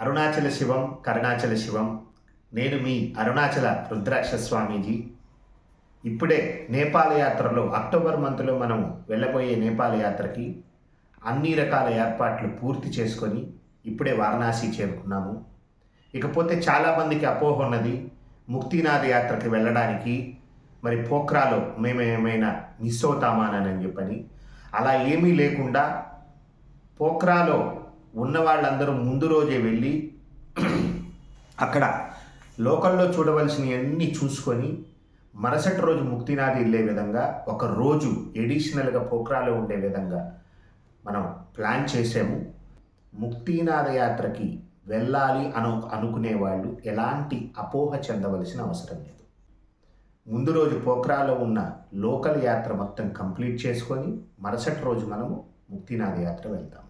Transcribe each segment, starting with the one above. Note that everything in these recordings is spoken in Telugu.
అరుణాచల శివం కరుణాచల శివం. నేను మీ అరుణాచల రుద్రాక్ష స్వామీజీ ఇప్పుడే నేపాల్ యాత్రలో అక్టోబర్ మంత్లో మనం వెళ్ళబోయే నేపాల్ యాత్రకి అన్ని రకాల ఏర్పాట్లు పూర్తి చేసుకొని ఇప్పుడే వారణాసి చేరుకున్నాము. ఇకపోతే చాలామందికి అపోహ ఉన్నది ముక్తినాథ యాత్రకి వెళ్ళడానికి. మరి పోఖ్రాలో మేము ఏమైనా మిస్ అవుతామానని చెప్పని. అలా ఏమీ లేకుండా పోఖ్రాలో ఉన్న వాళ్ళందరూ ముందు రోజే వెళ్ళి అక్కడ లోకల్లో చూడవలసినవన్నీ చూసుకొని మరుసటి రోజు ముక్తినాథ్ వెళ్ళే విధంగా ఒక రోజు ఎడిషనల్గా పోక్రాలో ఉండే విధంగా మనం ప్లాన్ చేసాము. ముక్తినాథ యాత్రకి వెళ్ళాలి అను అనుకునే వాళ్ళు ఎలాంటి అపోహ చెందవలసిన అవసరం లేదు. ముందు రోజు పోక్రాలో ఉన్న లోకల్ యాత్ర మొత్తం కంప్లీట్ చేసుకొని మరుసటి రోజు మనము ముక్తినాథ యాత్ర వెళ్తాము.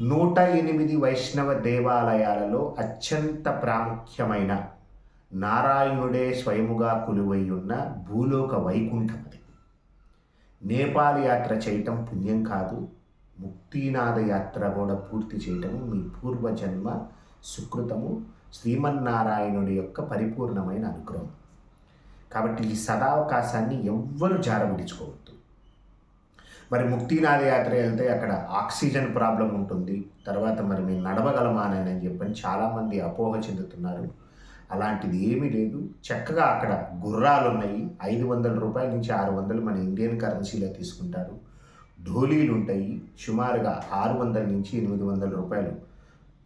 నూట ఎనిమిది వైష్ణవ దేవాలయాలలో అత్యంత ప్రాముఖ్యమైన నారాయణుడే స్వయముగా కొలువై ఉన్న భూలోక వైకుంఠం అది నేపాల్ యాత్ర చేయటం పుణ్యం కాదు ముక్తినాథ యాత్ర కూడా పూర్తి చేయటము మీ పూర్వజన్మ సుకృతము శ్రీమన్నారాయణుడి యొక్క పరిపూర్ణమైన అనుగ్రహం. కాబట్టి ఈ సదావకాశాన్ని ఎవ్వరు జారవిడుచుకోవద్దు. మరి ముక్తినాథ యాత్ర వెళ్తే అక్కడ ఆక్సిజన్ ప్రాబ్లం ఉంటుంది. తర్వాత మరి మేము నడవగలమా అని చెప్పని చాలామంది అపోహ చెందుతున్నారు. అలాంటిది ఏమీ లేదు. చక్కగా అక్కడ గుర్రాలు ఉన్నాయి. ఐదు వందల రూపాయల నుంచి ఆరు వందలు మన ఇండియన్ కరెన్సీలో తీసుకుంటారు. ఢోలీలు ఉంటాయి. సుమారుగా ఆరు వందల నుంచి ఎనిమిది వందల రూపాయలు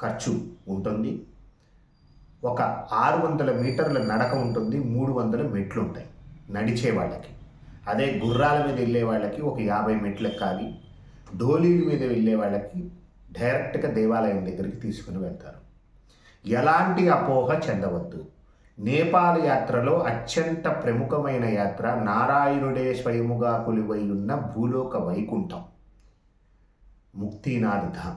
ఖర్చు ఉంటుంది. ఒక ఆరు వందల మీటర్ల నడక ఉంటుంది. మూడు వందల మెట్లు ఉంటాయి నడిచే వాళ్ళకి. అదే గుర్రాల మీద వెళ్ళే వాళ్ళకి ఒక యాభై మెట్లు ఎక్కాలి డోలీల మీద వెళ్ళే వాళ్ళకి డైరెక్ట్గా దేవాలయం దగ్గరికి తీసుకుని వెళ్తారు. ఎలాంటి అపోహ చెందవద్దు. నేపాల్ యాత్రలో అత్యంత ప్రముఖమైన యాత్ర నారాయణుడే స్వయముగా కొలువై ఉన్న భూలోక వైకుంఠం. ముక్తినాథ్ ధామ్.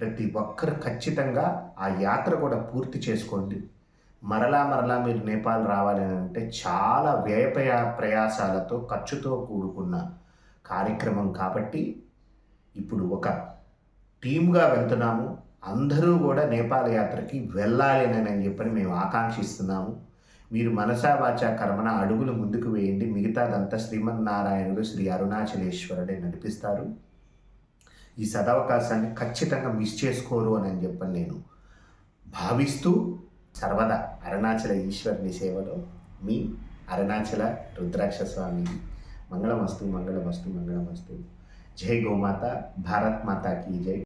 ప్రతి ఒక్కరు ఖచ్చితంగా ఆ యాత్ర కూడా పూర్తి చేసుకోండి. మరలా మరలా మీరు నేపాల్ రావాలని అంటే చాలా వ్యయపయ ప్రయాసాలతో ఖర్చుతో కూడుకున్న కార్యక్రమం కాబట్టి ఇప్పుడు ఒక టీమ్గా వెళ్తున్నాము. అందరూ కూడా నేపాల్ యాత్రకి వెళ్ళాలి అని చెప్పని మేము ఆకాంక్షిస్తున్నాము. మీరు మనసా వాచా కర్మన అడుగులు ముందుకు వేయండి. మిగతాదంతా శ్రీమన్నారాయణుడు శ్రీ అరుణాచలేశ్వరుడే నడిపిస్తారు. ఈ సదవకాశాన్ని ఖచ్చితంగా మిస్ చేసుకోరు అని అని చెప్పని నేను భావిస్తూ సర్వదా అరుణాచల ఈశ్వరుని సేవలో మీ అరుణాచల రుద్రాక్ష స్వామి మంగళమస్తు మంగళమస్తు మంగళమస్తు. జై గోమాత భారత్ మాతాకి జై.